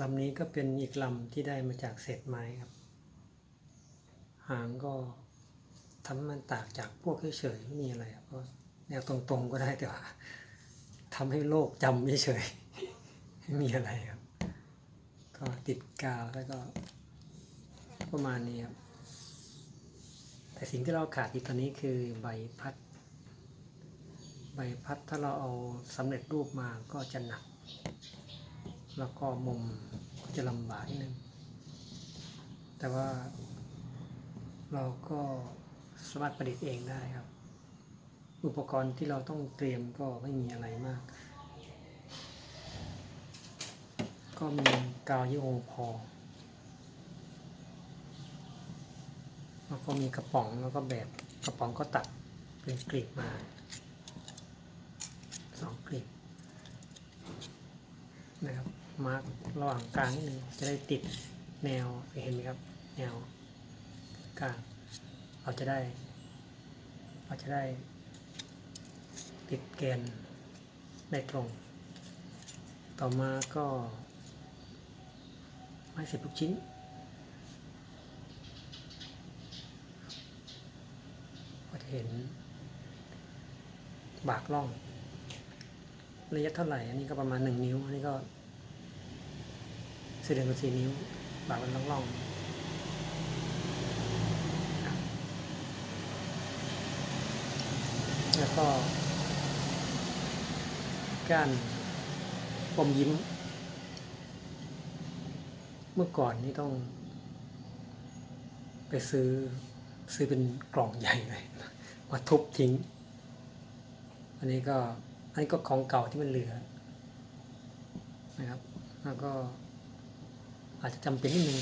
ลำนี้ก็เป็นอีกลำที่ได้มาจากเศษไม้ครับ หางก็ทำมันตากจากพวกเฉยๆไม่มีอะไรครับก็แนวตรงๆก็ได้แต่ว่าทำให้โลกจำเฉยๆไม่มีอะไรครับ ก็ติดกาวแล้วก็ประมาณนี้ครับ แต่สิ่งที่เราขาดอีกตอนนี้คือใบพัด ใบพัดถ้าเราเอาสำเร็จรูปมาก็จะหนัก แล้วก็มุมก็จะลำบากนิดนึง แต่ว่าเราก็สามารถประดิษฐ์เองได้ครับ อุปกรณ์ที่เราต้องเตรียมก็ไม่มีอะไรมาก ก็มีกาวยี่โอพอ แล้วก็มีกระป๋องแล้วก็แบบกระป๋องก็ตัดเป็นกลีบมาสองกลีบนะครับ มาร์กระหว่างกลางนิดนึงจะได้ติดแนวเห็นไหมครับ แนวกลางเราจะได้เราจะได้ติดแกนได้ตรง ต่อมาก็ไม้สิบลูกชิ้นก็จะเห็นบากล่อง ระยะเท่าไหร่ อันนี้ก็ประมาณหนึ่งนิ้ว อันนี้ก็ สี่เดือนกับสี่นิ้วบากเป็นล่องๆแล้วก็ก้านปมยิ้ม เมื่อก่อนนี่ต้อง ไปซื้อซื้อเป็นกล่องใหญ่เลยมาทุบทิ้ง อันนี้ก็อันนี้ก็ของเก่าที่มันเหลือนะครับ แล้วก็ อาจจะจำเป็นนิดนึง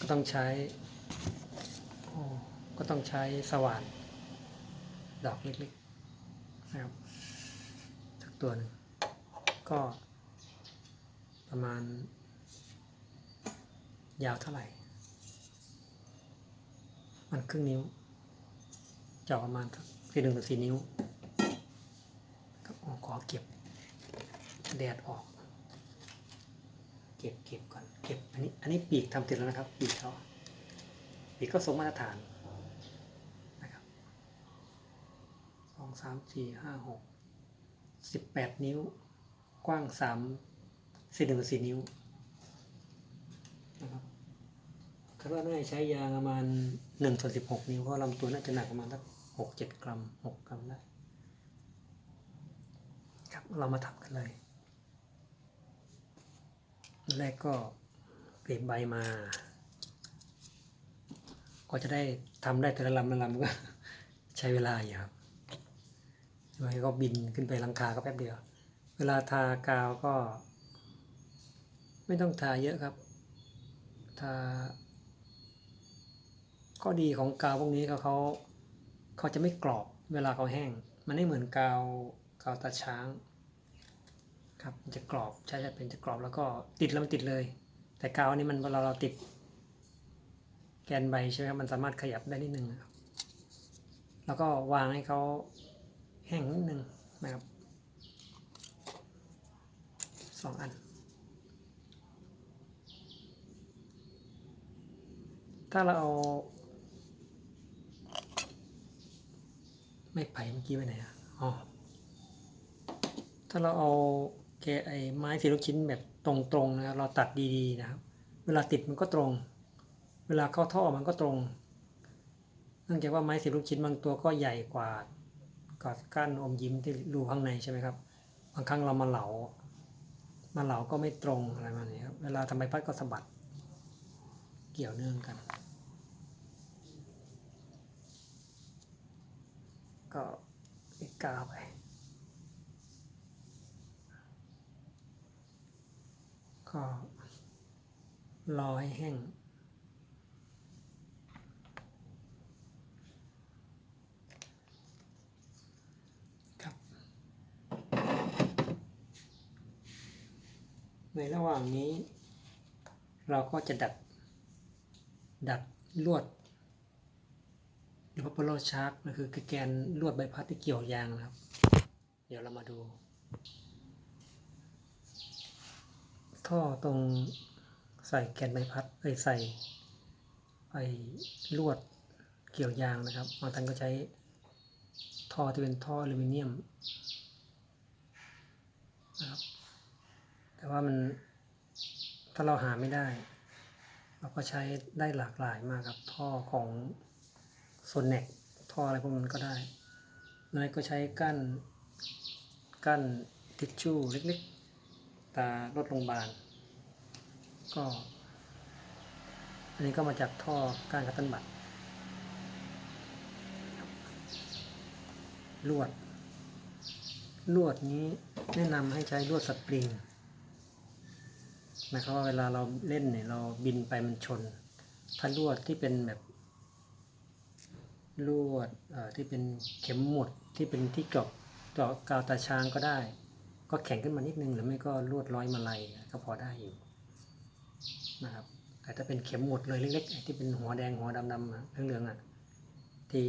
ก็ต้องใช้ ก็ต้องใช้สว่าน ดอกเล็กๆนะครับสักตัวหนึงก็ประมาณ ยาวเท่าไหร่ มันครึ่งนิ้วเจาะประมาณสี่หนึ่งถึงสี่นิ้วก็อ๋อขอเก็บ แดดออก เก็บเก็บก่อนเก็บอันนี้อันนี้ปีกทำเสร็จแล้วนะครับ ปีกเขาปีกก็ทรงมาตรฐานนะครับสองสามสี่ห้าหกสิบแปดนิ้ว กว้างสามสี่หนึ่งถึงสี่นิ้วนะครับคาดว่าน่าจะใช้ยางประมาณหนึ่งส่วนสิบหกนิ้วเพราะลำตัวน่าจะหนักประมาณสักหกเจ็ดกรัมหกกรัมได้ครับเรามาทำกันเลย แรกก็เก็บใบมา ก็จะได้ทำได้แต่ละลำละลำก็ใช้เวลาอยู่ครับใบก็บินขึ้นไปลังคาก็แป๊บเดียว เวลาทากาวก็ ไม่ต้องทาเยอะครับถ้าข้อดีของกาวพวกนี้ก็เขาเขาจะไม่กรอบเวลาเขาแห้ง มันไม่เหมือนกาวกาวตาช้าง ครับมันจะกรอบใช้จะเป็นจะกรอบแล้วก็ติดแล้วมันติดเลย แต่กาวนี้มันเวลาเราติด แกนใบใช่ไหมครับมันสามารถขยับได้นิดนึงนะครับแล้วก็วางให้เขาแห้งนิดนึงนะครับสองอัน ถ้าเราเอาไม่ไผ่เมื่อกี้ไปไหนอะอ๋อถ้าเราเอา แกไอ้ไม้สีลูกชิ้นแบบตรงๆนะครับเราตัดดีๆนะครับ เวลาติดมันก็ตรง เวลาเข้าท่อมันก็ตรงเนื่องจากว่าไม้สีลูกชิ้นบางตัวก็ใหญ่กว่ากว่าก้นอมยิ้มที่รูข้างในใช่ไหมครับ บางครั้งเรามาเหลา มาเหลาก็ไม่ตรงอะไรประมาณนี้ครับ เวลาทำใบพัดก็สะบัด เกี่ยวเนื่องกัน ก็อีกกาไป ก็รอให้แห้ง ครับ ในระหว่างนี้ เราก็จะดัด ดัดลวดหรือว่าโปโลชาร์กก็คือแกนลวดใบพัดที่เกี่ยวยางนะครับ เดี๋ยวเรามาดู ท่อตรงใส่แกนใบพัดเอ้ใส่ไอ้ลวดเกี่ยวยางนะครับบางท่านก็ใช้ท่อที่เป็นท่ออลูมิเนียมนะครับแต่ว่ามันถ้าเราหาไม่ได้ เราก็ใช้ได้หลากหลายมากครับท่อของโซนเน็กท่ออะไรพวกนั้นก็ได้นายก็ใช้กั้นกั้นทิชชู่เล็กๆ ตารถโรงพยาบาล ก็ อันนี้ก็มาจากท่อก้านคัตเตันบัตรลวด ลวดนี้แนะนำให้ใช้ลวดสปริงนะครับว่าเวลาเราเล่นเนี่ยเราบินไปมันชน ถ้าลวดที่เป็นแบบ ลวดที่เป็นเข็มหมุดที่เป็นที่เจาะเจาะกาวตาช้างก็ได้ ก็แข็งขึ้นมานิดนึงหรือไม่ก็ลวดร้อยมาลัยก็พอได้อยู่นะครับแต่ถ้าเป็นเข็มหมดเลยเล็กๆที่เป็นหัวแดงหัวดำๆเหลืองๆอะที่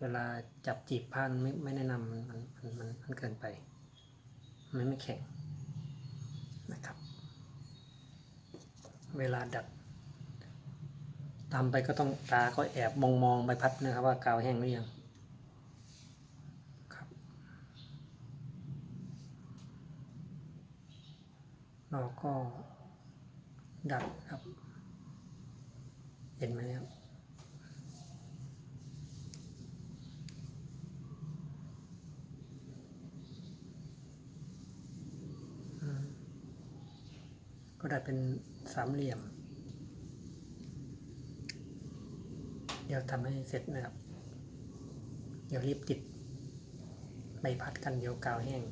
เวลาจับจีบผ้าไม่ไม่แนะนำมันมันมันมันเกินไป มันไม่แข็งนะครับ เวลาดัดทำไปก็ต้องตาก็แอบมองมองๆใบพัดนะครับว่ากาวแห้งหรือยังครับ เราก็ดัดครับ เห็นไหมครับก็ดัดเป็นสามเหลี่ยม เดี๋ยวทำให้เสร็จนะครับ เดี๋ยวรีบติดใบพัดกันเดี๋ยวกาวแห้ง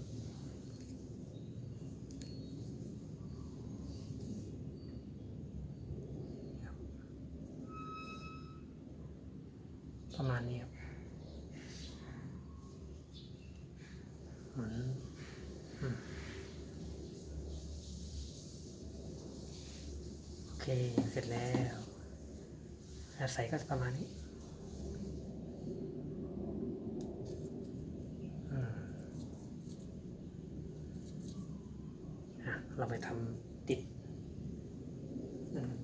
เค เสร็จแล้วแล้วใส่ก็ประมาณนี้เราไปทำติด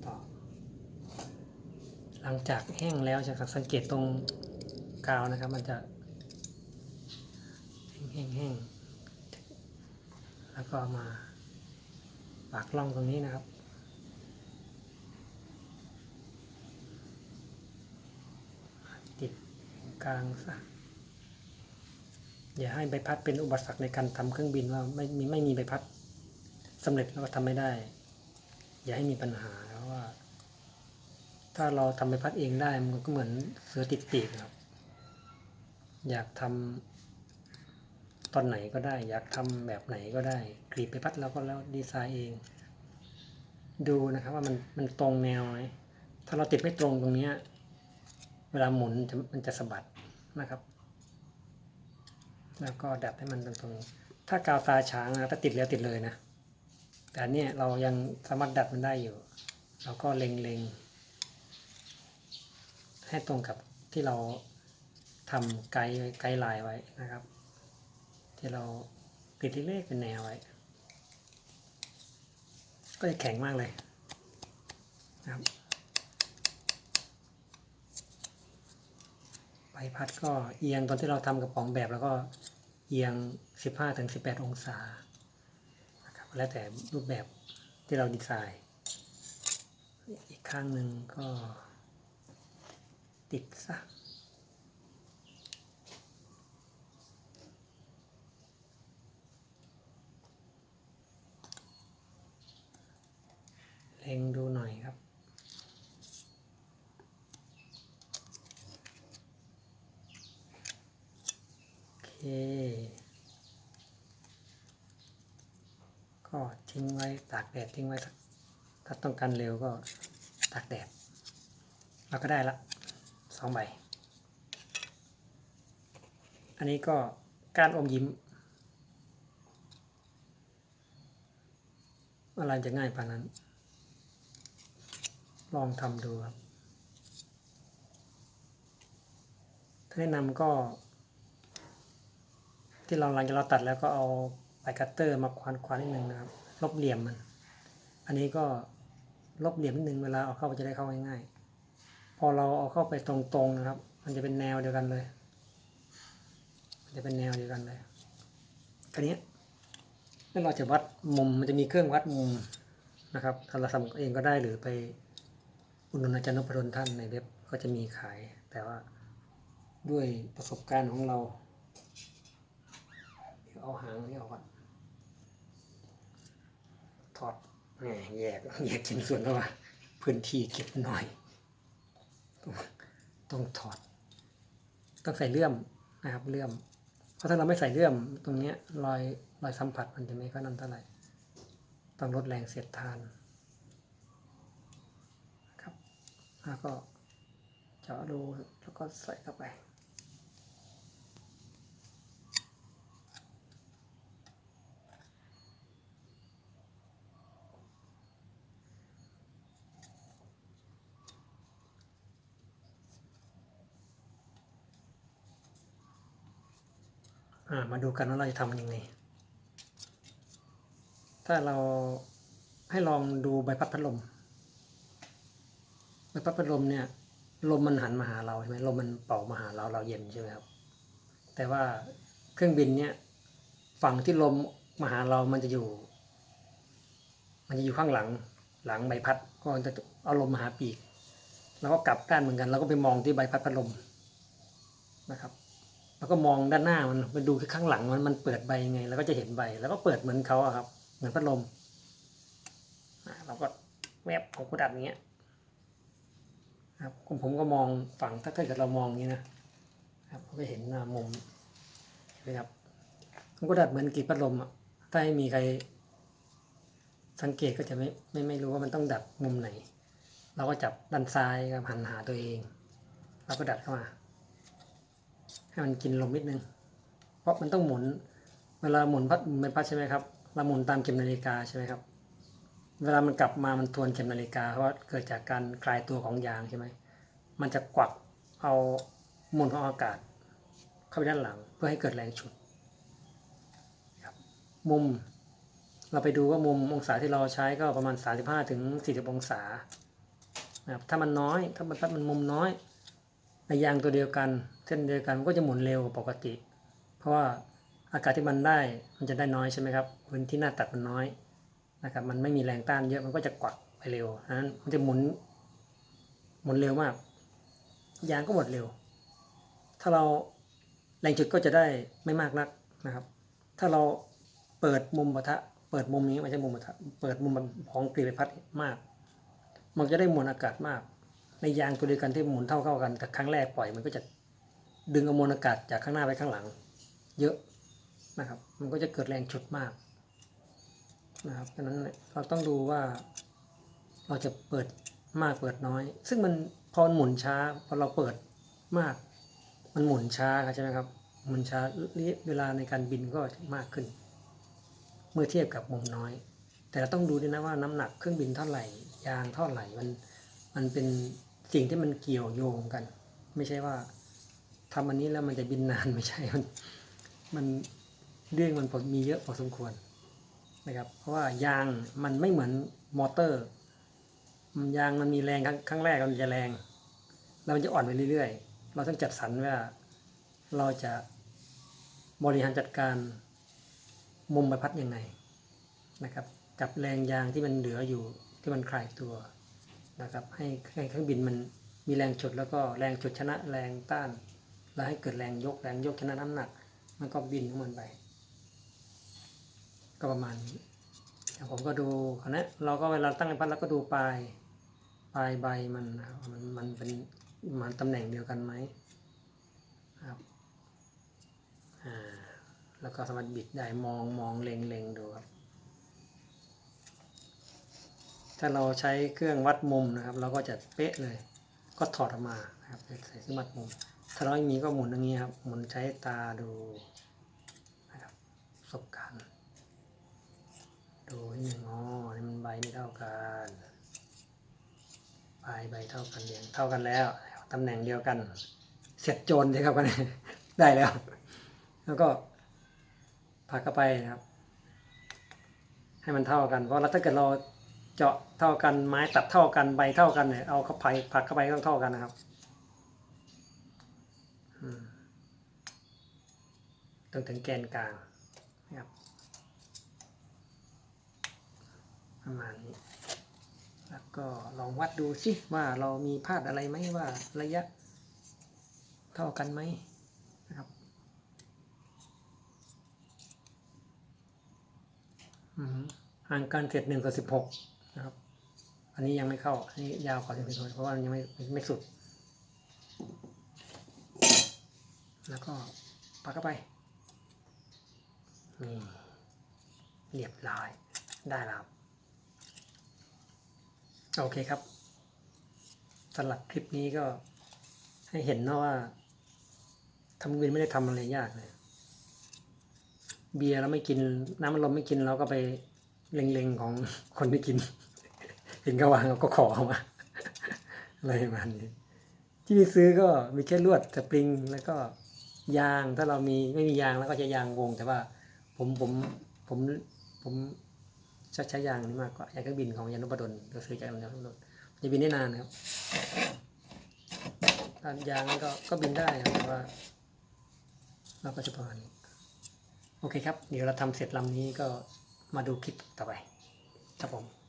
ต่อ หลังจากแห้งแล้วจะครับสังเกตตรงกาวนะครับ มันจะแห้งๆแแล้วก็มาปากล่องตรงนี้นะครับ ติดกลางซะอย่าให้ใบพัดเป็นอุปสรรคในการทำเครื่องบินว่าไม่มีไม่มีใบพัดสำเร็จแล้วก็ทำไม่ได้ อย่าให้มีปัญหาเพราะว่า ถ้าเราทำใบพัดเองได้มันก็เหมือนเสือติดปีกครับ อยากทำตอนไหนก็ได้ อยากทำแบบไหนก็ได้กรีดใบพัดเราก็แล้วดีไซน์เอง ดูนะครับว่ามันมันตรงแนวไหมถ้าเราติดไม่ตรงตรงเนี้ย เวลาหมุนมันจะสะบัดนะครับ แล้วก็ดัดให้มันตรงๆ ถ้ากาวตาช้างนะถ้าติดแล้วติดเลยนะ แต่เนี่ยเรายังสามารถดัดมันได้อยู่ เราก็เล็งๆ ให้ตรงกับที่เราทำไกด์ไกด์ไลน์ไว้นะครับ ที่เราติดเล็กๆเป็นแนวไว้ ก็จะแข็งมากเลยนะครับ ใบ พัดก็เอียงตอนที่เราทำกระป๋องแบบแล้วก็เอียง 15ถึง18 องศานะครับแล้วแต่รูปแบบที่เราดีไซน์ อีกข้างหนึ่งก็ติดซะเล็งดูหน่อยครับ โอเค ก็ทิ้งไว้ตากแดดทิ้งไว้สักถ้าต้องการเร็วก็ตากแดดเราก็ได้ละสองใบ อันนี้ก็การอมยิ้ม อะไรจะง่ายปานนั้น ลองทำดูครับ ถ้าแนะนำก็ ที่เราหลังจากเราตัดแล้วก็เอา ปลายคัตเตอร์มาควานควานนิดนึงนะครับ ลบเหลี่ยมมัน อันนี้ก็ลบเหลี่ยมนิดนึงเวลาเอาเข้าจะได้เข้าง่ายๆ พอเราเอาเข้าไปตรงๆนะครับ มันจะเป็นแนวเดียวกันเลยมันจะเป็นแนวเดียวกันเลยอันนี้แล้วเราจะวัดมุมมันจะมีเครื่องวัดมุมนะครับถ้าเราทำเองก็ได้หรือไปอุดหนุนอาจารย์นพดลท่านในเว็บก็จะมีขาย แต่ว่าด้วยประสบการณ์ของเรา เดี๋ยวเอาหางนี่ออกก่อน ถอดแหมแยกแยกชิ้นส่วนแล้วว่าพื้นที่เก็บหน่อยต้องต้องถอด ต้องใส่เลื่อมนะครับเลื่อม เพราะถ้าเราไม่ใส่เลื่อมตรงนี้รอยรอยสัมผัสมันจะไม่ค่อยนั่นเท่าไหร่ต้องลดแรงเสียดทานครับแล้วก็เจาะรูแล้วก็ใส่เข้าไป อ่ามาดูกันว่าเราจะทำยังไง ถ้าเราให้ลองดูใบพัดพัดลม ใบพัดพัดลมเนี่ยลมมันหันมาหาเราใช่ไหมลมมันเป่ามาหาเราเราเย็นใช่ไหมครับ แต่ว่าเครื่องบินเนี่ยฝั่งที่ลมมาหาเรามันจะอยู่ มันจะอยู่ข้างหลังหลังใบพัดก็จะเอาลมมาหาปีก แล้วก็กลับด้านเหมือนกัน แล้วก็ไปมองที่ใบพัดพัดลมนะครับ แล้วก็มองด้านหน้ามันไปดูข้างหลังมันมันเปิดใบยังไง แล้วก็จะเห็นใบ แล้วก็เปิดเหมือนเขาอะครับ เหมือนพัดลมอะเราก็แวบของกระดับอย่างเงี้ยครับผมผมก็มองฝั่งถ้าเกิดเรามองอย่างนี้นะครับก็เห็นหน้ามุมเห็นไหมครับมันก็ดัดเหมือนกีบพัดลมอะถ้าให้มีใคร สังเกตก็จะไม่ไม่ไม่รู้ว่ามันต้องดัดมุมไหน เราก็จับด้านซ้ายครับหันหาตัวเอง เราก็ดัดเข้ามา ให้มันกินลมนิดนึง เพราะมันต้องหมุน เวลาหมุนพัดใบพัดใช่ไหมครับเราหมุนตามเข็มนาฬิกาใช่ไหมครับ เวลามันกลับมามันทวนเข็มนาฬิกาเพราะว่าเกิดจากการคลายตัวของยางใช่ไหมมันจะกวักเอามวลของอากาศ เข้าไปด้านหลัง เพื่อให้เกิดแรงฉุดมุม เราไปดูว่ามุมองศาที่เราใช้ก็ประมาณ 35ถึง40 องศานะครับถ้ามันน้อย ถ้ามันพัดมันมุมน้อย ในยางตัวเดียวกัน เส้นเดียวกันก็จะหมุนเร็วกว่าปกติ เพราะว่าอากาศที่มันได้มันจะได้น้อยใช่ไหมครับพื้นที่หน้าตัดมันน้อยนะครับมันไม่มีแรงต้านเยอะมันก็จะกวักไปเร็วนั้นมันจะหมุนหมุนเร็วมาก ยางก็หมดเร็ว ถ้าเราแรงจุดก็จะได้ไม่มากนักนะครับ ถ้าเราเปิดมุมปะทะเปิดมุมนี้ไม่ใช่มุมปะทะเปิดมุมของกรีบใบพัดมาก มันจะได้มวลอากาศมาก ในยางตัวเดียวกันที่หมุนเท่าเข้ากันแต่ครั้งแรกปล่อยมันก็จะดึงเอามวลอากาศจากข้างหน้าไปข้างหลัง เยอะนะครับ มันก็จะเกิดแรงฉุดมากนะครับดังนั้นเราต้องดูว่าเราจะเปิดมากเปิดน้อย ซึ่งมันพอหมุนช้าพอเราเปิดมาก มันหมุนช้าครับใช่ไหมครับหมุนช้าเวลาในการบินก็มากขึ้น เมื่อเทียบกับมุมน้อย แต่เราต้องดูด้วยนะว่าน้ำหนักเครื่องบินเท่าไหร่ยางเท่าไหร่มันมันเป็น สิ่งที่มันเกี่ยวโยงกัน ไม่ใช่ว่าทำอันนี้แล้วมันจะบินนานไม่ใช่มันมันเรื่องมันมีเยอะพอสมควรนะครับ เพราะว่ายางมันไม่เหมือนมอเตอร์มันยางมันมีแรงครั้งครั้งแรกมันจะแรง แล้วมันจะอ่อนไปเรื่อยๆ เราต้องจัดสรรว่าเราจะบริหารจัดการมุมใบพัดยังไงนะครับ กับแรงยางที่มันเหลืออยู่ที่มันคลายตัว นะครับให้ให้เครื่องบินมันมีแรงฉุดแล้วก็แรงฉุดชนะแรงต้าน แล้วให้เกิดแรงยกแรงยกชนะน้ำหนัก มันก็บินของมันไป ก็ประมาณนี้อย่ผมก็ดูคณะเราก็เวลาตั้งพัดเราก็ดูปลายปลายใบมันมันมันเป็นมันตำแหน่งเดียวกันไหมครับอ่าแล้วก็สามารถบิดได้มองมองเล็งเล็งดูครับ ถ้าเราใช้เครื่องวัดมุมนะครับ เราก็จะเป๊ะเลย ก็ถอดออกมาครับใส่เครื่องวัดมุม ถ้าเราไม่มีก็หมุนอย่างนี้ครับ หมุนใช้ตาดูนะครับประสบการณ์ดูนิดหนึ่งอ๋อนี่มันใบไม่เท่ากันใบใบเท่ากันเรียงเท่ากันแล้วตำแหน่งเดียวกัน เสร็จโจรใช่ครับกันได้แล้ว แล้วก็ผลักเข้าไปนะครับ ให้มันเท่ากัน เพราะเราถ้าเกิดเรา เจาะเท่ากันไม้ตัดเท่ากันใบเท่ากันเนี่ยเอาเข้าไปผักเข้าไปต้องเท่ากันนะครับจนถึงแกนกลางนะครับประมาณนี้ แล้วก็ลองวัดดูสิว่าเรามีพลาดอะไรไหมว่าระยะเท่ากันไหมนะครับห่างกันเสร็จหนึ่งกับสิบหก นะครับ อันนี้ยังไม่เข้า อันนี้ยาวกว่าสิบหกเพราะว่ายังไม่ไม่สุด แล้วก็ปักเข้าไปนี่เรียบร้อยได้แล้วโอเคครับสำหรับคลิปนี้ก็ให้เห็นเนาะว่าทำวินไม่ได้ทำอะไรยากเลย เบียร์เราไม่กิน น้ำมันลมไม่กินเราก็ไป เล็งๆของคนที่กินเห็นก็วางเราก็ขอมาอะไรประมาณนี้ ที่ซื้อก็มีแค่ลวดสปริงแล้วก็ยางถ้าเรามีไม่มียางแล้วก็จะยางวง แต่ว่าผมผมผมผมใช้ใช้ยางนี้มากกว่ายางเครื่องบินของยานพดลก็ซื้อจากยานพดลจะบินได้นานครับถ้ายางก็ก็บินได้ครับแต่ว่าเราก็จะประมาณนี้โอเคครับ เดี๋ยวเราทำเสร็จลำนี้ก็ มาดูคลิปต่อไปครับผม